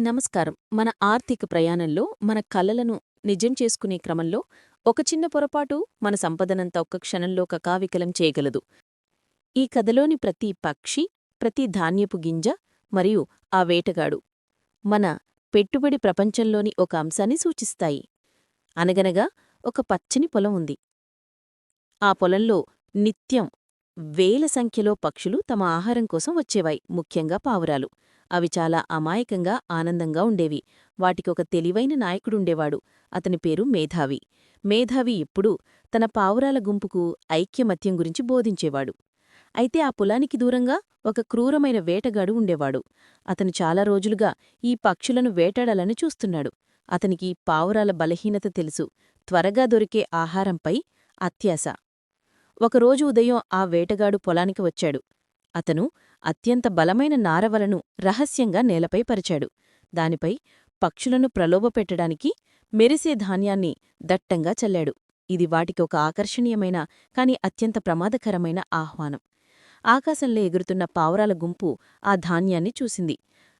నమస్కారం. మన ఆర్థిక ప్రయాణంలో మన కలలను నిజం చేసుకునే క్రమంలో ఒక చిన్న పొరపాటు మన సంపదనంత ఒక్క క్షణంలో కకావికలం చేయగలదు. ఈ కథలోని ప్రతి పక్షి ప్రతి ధాన్యపు గింజ మరియు ఆ వేటగాడు మన పెట్టుబడి ప్రపంచంలోని ఒక అంశాన్ని సూచిస్తాయి. అనగనగా ఒక పచ్చని పొలం ఉంది. ఆ పొలంలో నిత్యం వేల సంఖ్యలో పక్షులు తమ ఆహారం కోసం వచ్చేవాయి ముఖ్యంగా పావురాలు. అవి చాలా అమాయకంగా ఆనందంగా ఉండేవి. వాటికొక తెలివైన నాయకుడుండేవాడు. అతని పేరు మేధావి. మేధావి ఎప్పుడూ తన పావురాల గుంపుకు ఐక్యమత్యం గురించి బోధించేవాడు. అయితే ఆ పొలానికి దూరంగా ఒక క్రూరమైన వేటగాడు ఉండేవాడు. అతను చాలా రోజులుగా ఈ పక్షులను వేటాడాలని చూస్తున్నాడు. అతనికి పావురాల బలహీనత తెలుసు. త్వరగా దొరికే ఆహారంపై అత్యాశ. ఒకరోజు ఉదయం ఆ వేటగాడు పొలానికి వచ్చాడు. అతను అత్యంత బలమైన నారవలను రహస్యంగా నేలపై పరిచాడు. దానిపై పక్షులను ప్రలోభపెట్టడానికి మెరిసే ధాన్యాన్ని దట్టంగా చల్లాడు. ఇది వాటికి ఒక ఆకర్షణీయమైన కాని అత్యంత ప్రమాదకరమైన ఆహ్వానం. ఆకాశంలో ఎగురుతున్న పావురాల గుంపు ఆ ధాన్యాన్ని చూసింది.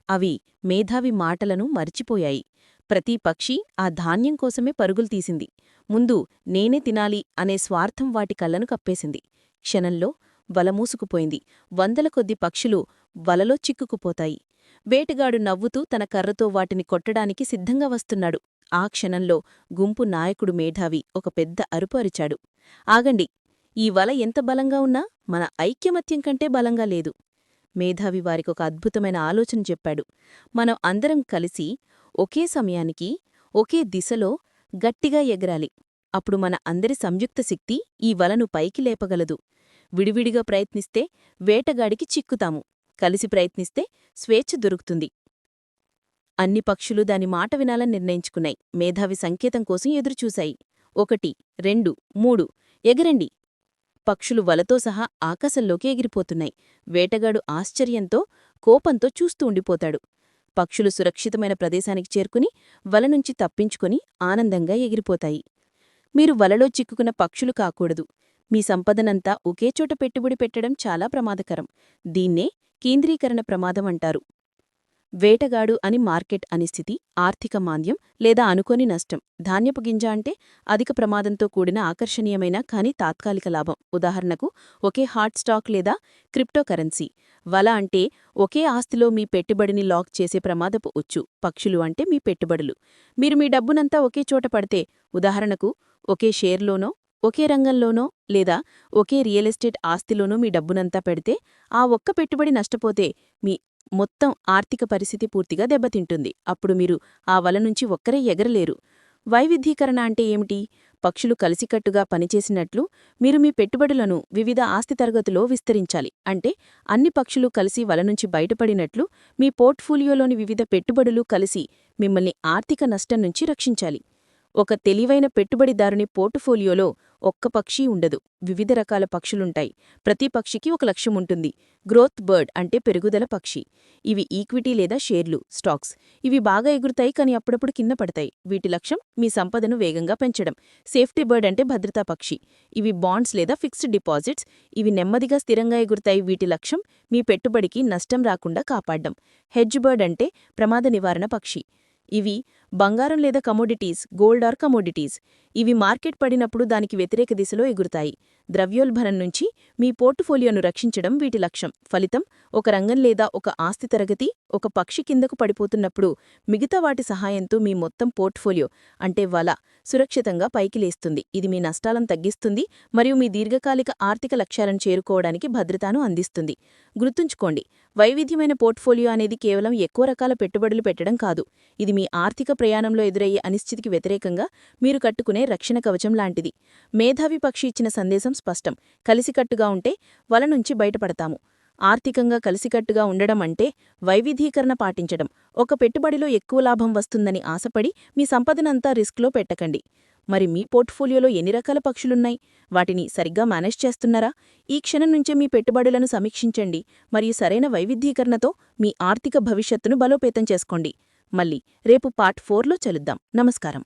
అవి మేధావి మాటలను మరిచిపోయాయి. ప్రతి పక్షి ఆ ధాన్యం కోసమే పరుగులు తీసింది. ముందు నేనే తినాలి అనే స్వార్థం వాటి కళ్ళను కప్పేసింది. క్షణంలో వల మూసుకుపోయింది. వందల కొద్ది పక్షులు వలలో చిక్కుకుపోతాయి. వేటగాడు నవ్వుతూ తన కర్రతో వాటిని కొట్టడానికి సిద్ధంగా వస్తున్నాడు. ఆ క్షణంలో గుంపు నాయకుడు మేధావి ఒక పెద్ద అరుపు అరిచాడు. ఆగండి ఈ వల ఎంత బలంగా ఉన్నా మన ఐక్యమత్యం కంటే బలంగా లేదు. మేధావి వారికొక అద్భుతమైన ఆలోచన చెప్పాడు. మనం అందరం కలిసి ఒకే సమయానికి ఒకే దిశలో గట్టిగా ఎగరాలి. అప్పుడు మన అందరి సంయుక్త శక్తి ఈ వలను పైకి లేపగలదు. విడివిడిగా ప్రయత్నిస్తే వేటగాడికి చిక్కుతాము. కలిసి ప్రయత్నిస్తే స్వేచ్ఛ దొరుకుతుంది. అన్ని పక్షులు దాని మాట వినాలని నిర్ణయించుకున్నాయి. మేధావి సంకేతం కోసం ఎదురుచూశాయి. ఒకటి రెండు మూడు ఎగరండి. పక్షులు వలతో సహా ఆకాశంలోకి ఎగిరిపోతున్నాయి. వేటగాడు ఆశ్చర్యంతో కోపంతో చూస్తూ ఉండిపోతాడు. పక్షులు సురక్షితమైన ప్రదేశానికి చేరుకుని వల నుంచి తప్పించుకొని ఆనందంగా ఎగిరిపోతాయి. మీరు వలలో చిక్కుకున్న పక్షులు కాకూడదు. మీ సంపదనంతా ఒకేచోట పెట్టుబడి పెట్టడం చాలా ప్రమాదకరం. దీన్నే కేంద్రీకరణ ప్రమాదం అంటారు. వేటగాడు అని మార్కెట్ అనిస్థితి ఆర్థిక మాంద్యం లేదా అనుకోని నష్టం. ధాన్యపు గింజ అంటే అధిక ప్రమాదంతో కూడిన ఆకర్షణీయమైన కానీ తాత్కాలిక లాభం. ఉదాహరణకు ఒకే హాట్ స్టాక్ లేదా క్రిప్టోకరెన్సీ. వల అంటే ఒకే ఆస్తిలో మీ పెట్టుబడిని లాక్ చేసే ప్రమాదపు ఉచ్చు. పక్షులు అంటే మీ పెట్టుబడులు. మీరు మీ డబ్బునంతా ఒకే చోట పడితే ఉదాహరణకు ఒకే షేర్లోనో ఒకే రంగంలోనో లేదా ఒకే రియల్ ఎస్టేట్ ఆస్తిలోనో మీ డబ్బునంతా పెడితే ఆ ఒక్క పెట్టుబడి నష్టపోతే మీ మొత్తం ఆర్థిక పరిస్థితి పూర్తిగా దెబ్బతింటుంది. అప్పుడు మీరు ఆ వల నుంచి ఒక్కరే ఎగరలేరు. వైవిధ్యీకరణ అంటే ఏమిటి? పక్షులు కలిసికట్టుగా పనిచేసినట్లు మీరు మీ పెట్టుబడులను వివిధ ఆస్తి తరగతిలో విస్తరించాలి. అంటే అన్ని పక్షులు కలిసి వల నుంచి బయటపడినట్లు మీ పోర్ట్ఫోలియోలోని వివిధ పెట్టుబడులు కలిసి మిమ్మల్ని ఆర్థిక నష్టం నుంచి రక్షించాలి. ఒక తెలివైన పెట్టుబడిదారుని పోర్టుఫోలియోలో ఒక్క పక్షి ఉండదు. వివిధ రకాల పక్షులుంటాయి. ప్రతి పక్షికి ఒక లక్ష్యం ఉంటుంది. గ్రోత్ బర్డ్ అంటే పెరుగుదల పక్షి. ఇవి ఈక్విటీ లేదా షేర్లు స్టాక్స్. ఇవి బాగా ఎగురుతాయి కానీ అప్పుడప్పుడు కింద పడతాయి. వీటి లక్ష్యం మీ సంపదను వేగంగా పెంచడం. సేఫ్టీ బర్డ్ అంటే భద్రతా పక్షి. ఇవి బాండ్స్ లేదా ఫిక్స్డ్ డిపాజిట్స్. ఇవి నెమ్మదిగా స్థిరంగా ఎగురుతాయి. వీటి లక్ష్యం మీ పెట్టుబడికి నష్టం రాకుండా కాపాడ్డం. హెడ్జ్ బర్డ్ అంటే ప్రమాద నివారణ పక్షి. ఇవి బంగారం లేదా కమోడిటీస్ గోల్డ్ ఆర్ కమోడిటీస్ ఇవి మార్కెట్ పడినప్పుడు దానికి వ్యతిరేక దిశలో ఎగురుతాయి. ద్రవ్యోల్బణం నుంచి మీ పోర్టుఫోలియోను రక్షించడం వీటి లక్ష్యం. ఫలితం ఒక రంగం లేదా ఒక ఆస్తి తరగతి ఒక పక్షి కిందకు పడిపోతున్నప్పుడు మిగతా వాటి సహాయంతో మీ మొత్తం పోర్ట్ఫోలియో అంటే వల సురక్షితంగా పైకి లేస్తుంది. ఇది మీ నష్టాలను తగ్గిస్తుంది మరియు మీ దీర్ఘకాలిక ఆర్థిక లక్ష్యాలను చేరుకోవడానికి భద్రతను అందిస్తుంది. గుర్తుంచుకోండి వైవిధ్యమైన పోర్ట్ఫోలియో అనేది కేవలం ఎక్కువ రకాల పెట్టుబడులు పెట్టడం కాదు. ఇది మీ ఆర్థిక ప్రయాణంలో ఎదురయ్యే అనిశ్చితికి వ్యతిరేకంగా మీరు కట్టుకునే రక్షణ కవచం లాంటిది. మేధావి పక్షి ఇచ్చిన సందేశం స్పష్టం. కలిసికట్టుగా ఉంటే వల నుంచి బయటపడతాము. ఆర్థికంగా కలిసికట్టుగా ఉండడం అంటే వైవిధీకరణ పాటించడం. ఒక పెట్టుబడిలో ఎక్కువ లాభం వస్తుందని ఆశపడి మీ సంపదనంతా రిస్క్లో పెట్టకండి. మరి మీ పోర్ట్ఫోలియోలో ఎన్ని రకాల పక్షులున్నాయి? వాటిని సరిగ్గా మేనేజ్ చేస్తున్నారా? ఈ క్షణం నుంచే మీ పెట్టుబడులను సమీక్షించండి. మరియు సరైన వైవిధ్యీకరణతో మీ ఆర్థిక భవిష్యత్తును బలోపేతం చేసుకోండి. మళ్ళీ రేపు పార్ట్ ఫోర్లో చలుద్దాం. నమస్కారం.